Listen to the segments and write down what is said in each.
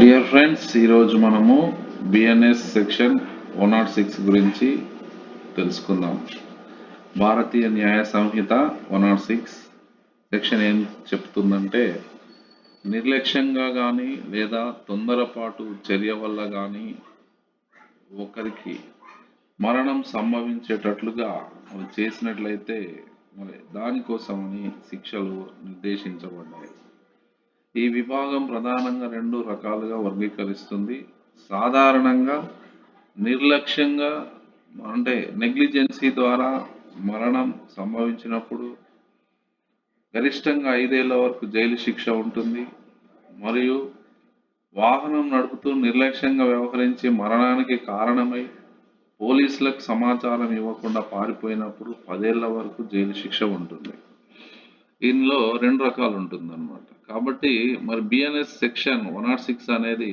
Dear friends ఈరోజు మనము BNS section one not six గురించి తెలుసుకుందాం. Bharatiya Nyaya Sanhita one not six section ఏం చెప్తుందంటే నిర్లక్ష్యంగా కానీ లేదా తొందరపాటు చర్య వల్ల కానీ ఒకరికి మరణం సంభవించేటట్లుగా అవి చేసినట్లయితే మరి దానికోసమని శిక్షలు నిర్దేశించబడ్డాయి. ఈ విభాగం ప్రధానంగా రెండు రకాలుగా వర్గీకరిస్తుంది. సాధారణంగా నిర్లక్ష్యంగా అంటే నెగ్లిజెన్సీ ద్వారా మరణం సంభవించినప్పుడు గరిష్టంగా ఐదేళ్ళ వరకు జైలు శిక్ష ఉంటుంది. మరియు వాహనం నడుపుతూ నిర్లక్ష్యంగా వ్యవహరించి మరణానికి కారణమై పోలీసులకు సమాచారం ఇవ్వకుండా పారిపోయినప్పుడు పదేళ్ళ వరకు జైలు శిక్ష ఉంటుంది. దీనిలో రెండు రకాలు ఉంటుంది కాబట్టి మరి BNS section one not six అనేది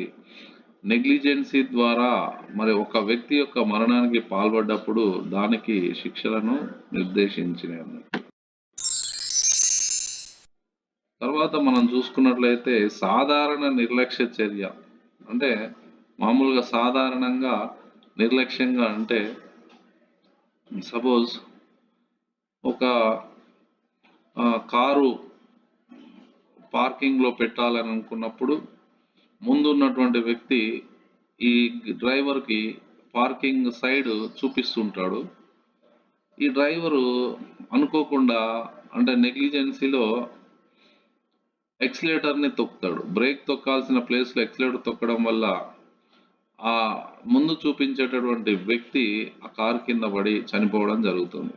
నెగ్లిజెన్సీ ద్వారా మరి ఒక వ్యక్తి యొక్క మరణానికి పాల్పడ్డప్పుడు దానికి శిక్షలను నిర్దేశించిన తర్వాత మనం చూసుకున్నట్లయితే సాధారణ నిర్లక్ష్య చర్య. అంటే మామూలుగా సాధారణంగా నిర్లక్ష్యంగా అంటే సపోజ్ ఒక కారు పార్కింగ్లో పెట్టాలని అనుకున్నప్పుడు ముందున్నటువంటి వ్యక్తి ఈ డ్రైవర్కి పార్కింగ్ సైడ్ చూపిస్తుంటాడు. ఈ డ్రైవరు అనుకోకుండా అంటే నెగ్లిజెన్సీలో ఎక్సిలేటర్ని తొక్కుతాడు. బ్రేక్ తొక్కాల్సిన ప్లేస్లో ఎక్సిలేటర్ తొక్కడం వల్ల ఆ ముందు చూపించేటటువంటి వ్యక్తి ఆ కారు కింద పడి చనిపోవడం జరుగుతుంది.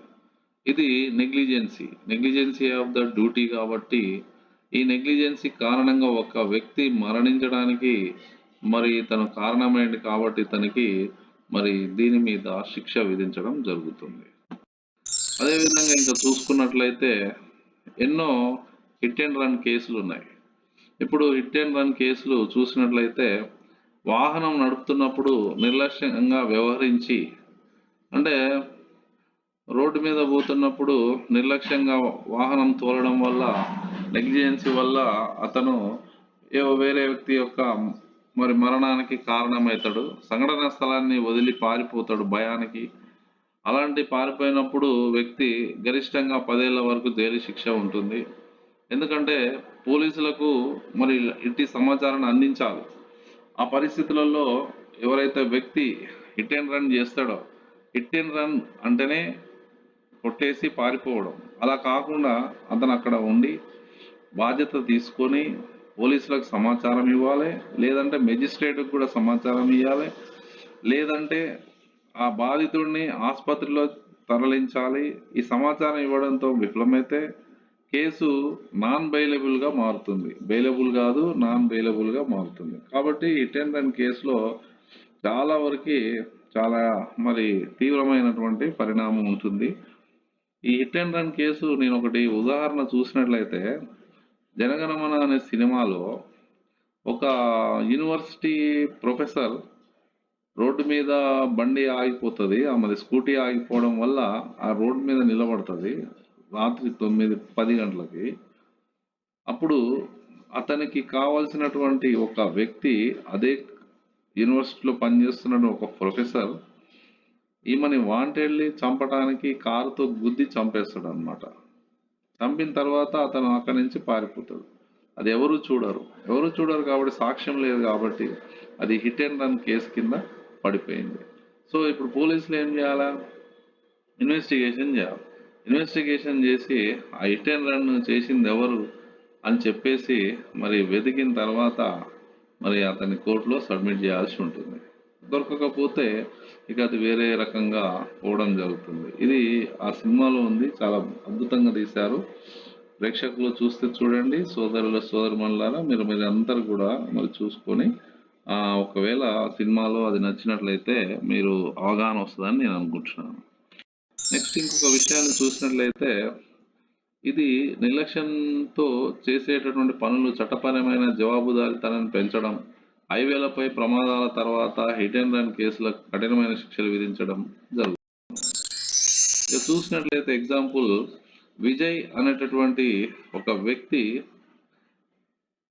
ఇది negligence. Negligence of the duty కాబట్టి ఈ నెగ్లిజెన్సీ కారణంగా ఒక వ్యక్తి మరణించడానికి మరి తను కారణమైంది కాబట్టి తనకి మరి దీని మీద శిక్ష విధించడం జరుగుతుంది. అదేవిధంగా ఇంకా చూసుకున్నట్లయితే ఎన్నో హిట్ అండ్ రన్ కేసులు ఉన్నాయి. ఇప్పుడు హిట్ అండ్ రన్ కేసులు చూసినట్లయితే వాహనం నడుపుతున్నప్పుడు నిర్లక్ష్యంగా వ్యవహరించి అంటే రోడ్డు మీద పోతున్నప్పుడు నిర్లక్ష్యంగా వాహనం తోలడం వల్ల నెగ్లిజెన్సీ వల్ల అతను ఏవో వేరే వ్యక్తి యొక్క మరి మరణానికి కారణమవుతాడు. సంఘటన స్థలాన్ని వదిలి పారిపోతాడు భయానికి. అలాంటి పారిపోయినప్పుడు వ్యక్తి గరిష్టంగా పదేళ్ళ వరకు జైలు శిక్ష ఉంటుంది. ఎందుకంటే పోలీసులకు మరి ఇట్టి సమాచారాన్ని అందించాలి. ఆ పరిస్థితులలో ఎవరైతే వ్యక్తి హిట్ అండ్ రన్ చేస్తాడో హిట్ అండ్ రన్ అంటేనే కొట్టేసి పారిపోవడం. అలా కాకుండా అతను అక్కడ ఉండి బాధ్యత తీసుకొని పోలీసులకు సమాచారం ఇవ్వాలి లేదంటే మెజిస్ట్రేట్కి కూడా సమాచారం ఇవ్వాలి లేదంటే ఆ బాధితుడిని ఆసుపత్రిలో తరలించాలి. ఈ సమాచారం ఇవ్వడంతో విఫలమైతే కేసు నాన్ బెయిలబుల్గా మారుతుంది. బెయిలబుల్ కాదు నాన్ బెయిలబుల్గా మారుతుంది. కాబట్టి హిట్ అండ్ రన్ కేసులో చాలా వరకు చాలా మరి తీవ్రమైనటువంటి పరిణామం ఉంటుంది. ఈ హిట్ అండ్ రన్ కేసు నేను ఒకటి ఉదాహరణ చూసినట్లయితే జనగణమన అనే సినిమాలో ఒక యూనివర్సిటీ ప్రొఫెసర్ రోడ్డు మీద బండి ఆగిపోతుంది ఆమెది స్కూటీ ఆగిపోవడం వల్ల ఆ రోడ్డు మీద నిలబడుతుంది రాత్రి తొమ్మిది పది గంటలకి. అప్పుడు అతనికి కావాల్సినటువంటి ఒక వ్యక్తి అదే యూనివర్సిటీలో పనిచేస్తున్న ఒక ప్రొఫెసర్ ఈమెని వాంటెడ్లీ చంపడానికి కారుతో గుద్ది చంపేస్తాడు అనమాట చంపిన తర్వాత అతను అక్కడి నుంచి పారిపోతాడు. అది ఎవరు చూడరు. ఎవరు చూడరు కాబట్టి సాక్ష్యం లేదు కాబట్టి అది హిట్ అండ్ రన్ కేసు కింద పడిపోయింది. సో ఇప్పుడు పోలీసులు ఏం చేయాలా? ఇన్వెస్టిగేషన్ చేయాలి. ఇన్వెస్టిగేషన్ చేసి ఆ హిట్ అండ్ రన్ చేసింది ఎవరు అని చెప్పేసి మరి వెతికిన తర్వాత మరి అతని కోర్టులో సబ్మిట్ చేయాల్సి ఉంటుంది. దొరకకపోతే ఇక అది వేరే రకంగా పోవడం జరుగుతుంది. ఇది ఆ సినిమాలో ఉంది. చాలా అద్భుతంగా తీశారు. ప్రేక్షకులు చూస్తే చూడండి. సోదరుల సోదరుమణులారా మీరు మీరు అందరు కూడా మరి చూసుకొని ఒకవేళ సినిమాలో అది నచ్చినట్లయితే మీరు అవగాహన వస్తుందని నేను అనుకుంటున్నాను. నెక్స్ట్ ఇంకొక విషయాన్ని చూసినట్లయితే ఇది నిర్లక్ష్యంతో చేసేటటువంటి పనులు చట్టపరమైన జవాబుదారితనాన్ని పెంచడం హైవేలపై ప్రమాదాల తర్వాత హిట్ అండ్ రన్ కేసులకు కఠినమైన శిక్షలు విధించడం జరుగుతుంది. ఇక చూసినట్లయితే ఎగ్జాంపుల్ విజయ్ అనేటటువంటి ఒక వ్యక్తి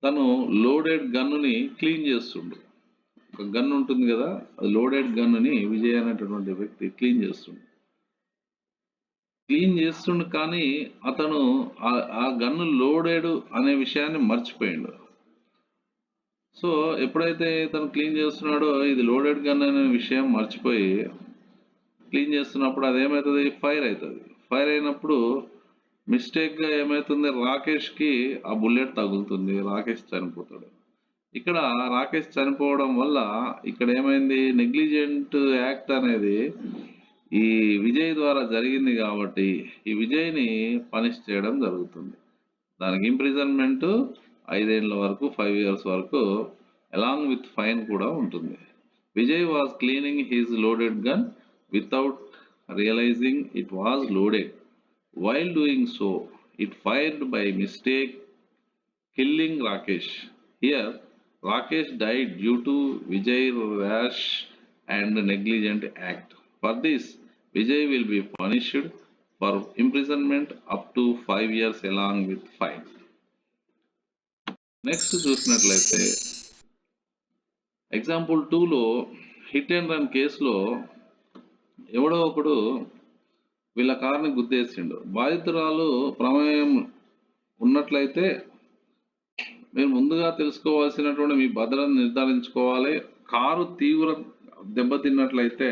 తను లోడెడ్ గన్నుని క్లీన్ చేస్తుండు. ఒక గన్ ఉంటుంది కదా అది లోడెడ్ గన్నుని విజయ్ అనేటటువంటి వ్యక్తి క్లీన్ చేస్తుండు. క్లీన్ చేస్తుండు కానీ అతను ఆ- ఆ గన్ను లోడెడ్ అనే విషయాన్ని మర్చిపోయిండు. సో ఎప్పుడైతే తను క్లీన్ చేస్తున్నాడో ఇది లోడెడ్ గన్ అనే విషయం మర్చిపోయి క్లీన్ చేస్తున్నప్పుడు అది ఏమవుతుంది ఫైర్ అవుతుంది. ఫైర్ అయినప్పుడు మిస్టేక్గా ఏమవుతుంది? రాకేష్కి ఆ బుల్లెట్ తగులుతుంది. రాకేష్ చనిపోతాడు. ఇక్కడ రాకేష్ చనిపోవడం వల్ల ఇక్కడ ఏమైంది? నెగ్లిజెంట్ యాక్ట్ అనేది ఈ విజయ్ ద్వారా జరిగింది కాబట్టి ఈ విజయ్ని పనిష్ చేయడం జరుగుతుంది. దానికి ఇంప్రిజన్మెంట్ ఐదేళ్ళ వరకు ఫైవ్ ఇయర్స్ వరకు అలాంగ్ విత్ ఫైన్ కూడా ఉంటుంది. Vijay was cleaning his loaded gun without realising it was loaded while doing so it fired by mistake killing Rakesh here Rakesh died due to Vijay rash and negligent act for this Vijay will be punished for imprisonment up to five years along with fine next చూసినట్లయితే example టూలో hit and run కేసులో ఎవడో ఒకడు వీళ్ళ కార్ని గుద్దేసిండు. బాధితురాలు ప్రమేయం ఉన్నట్లయితే మీరు ముందుగా తెలుసుకోవాల్సినటువంటి మీ భద్రతను నిర్ధారించుకోవాలి. కారు తీవ్ర దెబ్బతిన్నట్లయితే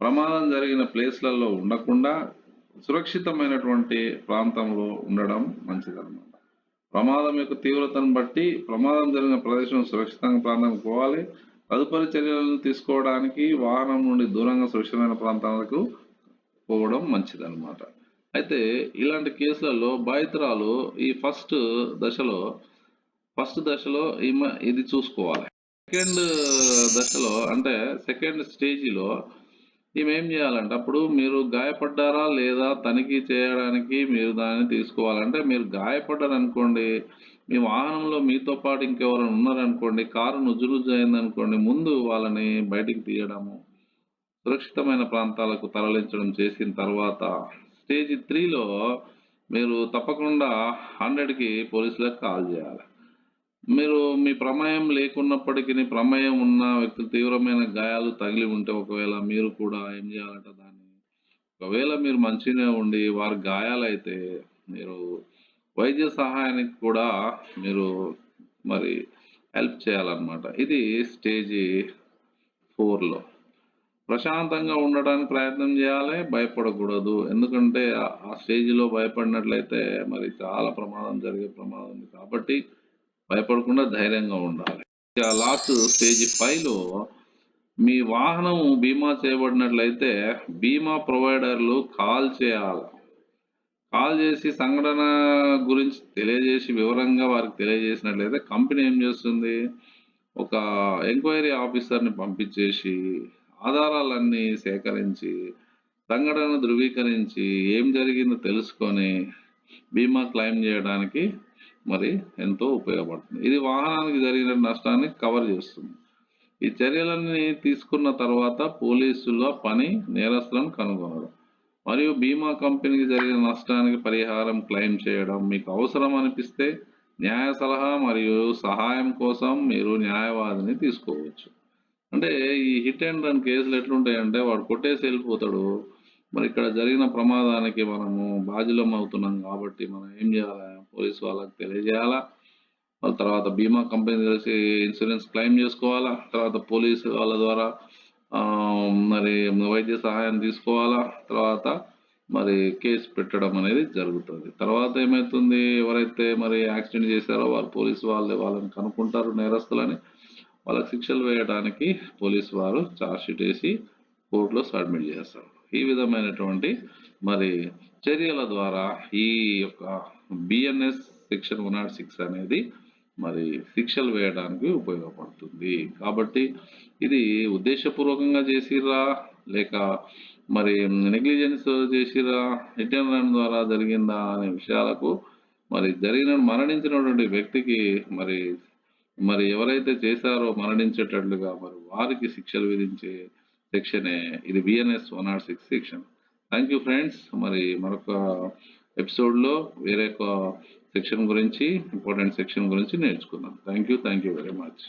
ప్రమాదం జరిగిన ప్లేస్లలో ఉండకుండా సురక్షితమైనటువంటి ప్రాంతంలో ఉండడం మంచిదన్నమాట. ప్రమాదం యొక్క తీవ్రతను బట్టి ప్రమాదం జరిగిన ప్రదేశం సురక్షితంగా ప్రాంతానికి పోవాలి. తదుపరి చర్యలను తీసుకోవడానికి వాహనం నుండి దూరంగా సురక్షితమైన ప్రాంతాలకు పోవడం మంచిదన్నమాట. అయితే ఇలాంటి కేసులలో బాధితురాలు ఈ ఫస్ట్ దశలో ఫస్ట్ దశలో ఇది చూసుకోవాలి. సెకండ్ దశలో అంటే సెకండ్ స్టేజిలో ఈమె ఏం చేయాలంటే అప్పుడు మీరు గాయపడ్డారా లేదా తనిఖీ చేయడానికి మీరు దాన్ని తీసుకోవాలంటే మీరు గాయపడ్డారు అనుకోండి మీ వాహనంలో మీతో పాటు ఇంకెవరైనా ఉన్నారనుకోండి కారు నుజ్జురుజ్జు అయిందనుకోండి ముందు వాళ్ళని బయటికి తీయడము సురక్షితమైన ప్రాంతాలకు తరలించడం చేసిన తర్వాత స్టేజ్ త్రీలో మీరు తప్పకుండా హండ్రెడ్కి పోలీసులకు కాల్ చేయాలి. మీరు మీ ప్రమేయం లేకున్నప్పటికీ ప్రమేయం ఉన్న వ్యక్తులు తీవ్రమైన గాయాలు తగిలి ఉంటే ఒకవేళ మీరు కూడా ఏం చేయాలంట దాన్ని ఒకవేళ మీరు మంచిగా ఉండి వారి గాయాలైతే మీరు వైద్య సహాయానికి కూడా మీరు మరి హెల్ప్ చేయాలన్నమాట. ఇది స్టేజ్ ఫోర్లో. ప్రశాంతంగా ఉండడానికి ప్రయత్నం చేయాలి భయపడకూడదు. ఎందుకంటే ఆ- ఆ స్టేజ్లో భయపడినట్లయితే మరి చాలా ప్రమాదం జరిగే ప్రమాదం ఉంది. కాబట్టి భయపడకుండా ధైర్యంగా ఉండాలి. ఆ లాస్ట్ స్టేజ్ ఫైవ్లో మీ వాహనం బీమా చేయబడినట్లయితే బీమా ప్రొవైడర్లు కాల్ చేయాలి. కాల్ చేసి సంఘటన గురించి తెలియజేసి వివరంగా వారికి తెలియజేసినట్లయితే కంపెనీ ఏం చేస్తుంది? ఒక ఎంక్వైరీ ఆఫీసర్ని పంపించేసి ఆధారాలన్నీ సేకరించి సంఘటన ధృవీకరించి ఏం జరిగిందో తెలుసుకొని బీమా క్లెయిమ్ చేయడానికి మరి ఎంతో ఉపయోగపడుతుంది. ఇది వాహనానికి జరిగిన నష్టాన్ని కవర్ చేస్తుంది. ఈ చర్యలన్నీ తీసుకున్న తర్వాత పోలీసుల పని నేరస్తులను కనుగొనడం. మరియు బీమా కంపెనీకి జరిగిన నష్టానికి పరిహారం క్లెయిమ్ చేయడం. మీకు అవసరం అనిపిస్తే న్యాయ సలహా మరియు సహాయం కోసం మీరు న్యాయవాదిని తీసుకోవచ్చు. అంటే ఈ హిట్ అండ్ రన్ కేసులు ఎట్లుంటాయంటే వాడు కొట్టేసి వెళ్ళిపోతాడు. మరి ఇక్కడ జరిగిన ప్రమాదానికి మనము బాధ్యులం అవుతున్నాం కాబట్టి మనం ఏం చేయాలి? పోలీస్ వాళ్ళకి తెలియజేయాలా? వాళ్ళ తర్వాత బీమా కంపెనీ కలిసి ఇన్సూరెన్స్ క్లెయిమ్ చేసుకోవాలా? తర్వాత పోలీసు వాళ్ళ ద్వారా మరి వైద్య సహాయం తీసుకోవాలా? తర్వాత మరి కేసు పెట్టడం అనేది జరుగుతుంది. తర్వాత ఏమవుతుంది ఎవరైతే మరి యాక్సిడెంట్ చేశారో వారు పోలీసు వాళ్ళు వాళ్ళని కనుక్కుంటారు నేరస్తులని. వాళ్ళకి శిక్షలు వేయడానికి పోలీసు వారు ఛార్జ్షీట్ వేసి కోర్టులో సబ్మిట్ చేస్తారు. ఈ విధమైనటువంటి మరి చర్యల ద్వారా ఈ యొక్క BNS section one not six అనేది మరి శిక్షలు వేయడానికి ఉపయోగపడుతుంది. కాబట్టి ఇది ఉద్దేశపూర్వకంగా చేసిరా లేక మరి నెగ్లిజెన్స్ చేసిర్రా? రిటర్న్ రన్ ద్వారా జరిగిందా అనే విషయాలకు మరి జరిగిన మరణించినటువంటి వ్యక్తికి మరి మరి ఎవరైతే చేశారో మరణించేటట్లుగా మరి వారికి శిక్షలు విధించే సెక్షనే ఇది BNS one not six section thank you friends మరి మరొక ఎపిసోడ్లో వేరే ఒక సెక్షన్ గురించి ఇంపార్టెంట్ సెక్షన్ గురించి నేర్చుకుందాం. Thank you thank you very much